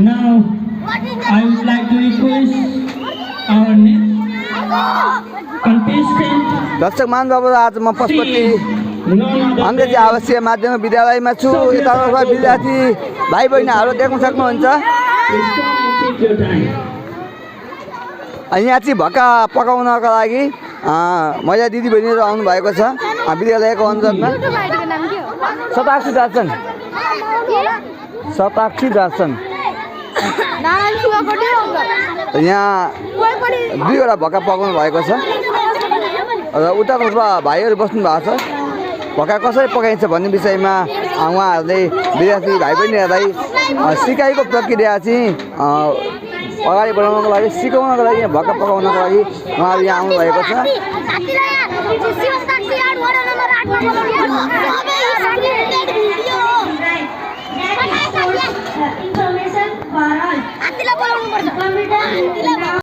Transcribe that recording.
Now, I would like to request our next contestant, दर्शक महानुभाव आज म पशुपति अङ्ग्रेजी आवासीय माध्यमिक विद्यालयमा छु। यता विद्यार्थी भाइ बहिनीहरू देख्न सक्नुहुन्छ। यहाँ चाहिँ भक्का पकाउनको लागि महिला दिदीबहिनीहरू आउनुभएको छ। विद्यालयको हो शताक्षी दर्शन। शताक्षी दर्शन। यहाँ दुईवटा भक्का पकाउनु भएको छ। र उताको भाइहरू बस्नु भएको छ। भक्का कसरी पकाइन्छ भन्ने विषयमा उहाँहरूले विद्यार्थी भाइ बहिनीहरूलाई सिकाइको प्रक्रिया चाहिँ अगाडि बढाउनको लागि सिकाउनको लागि भक्का पकाउनको लागि उहाँहरू यहाँ आउनुभएको छ।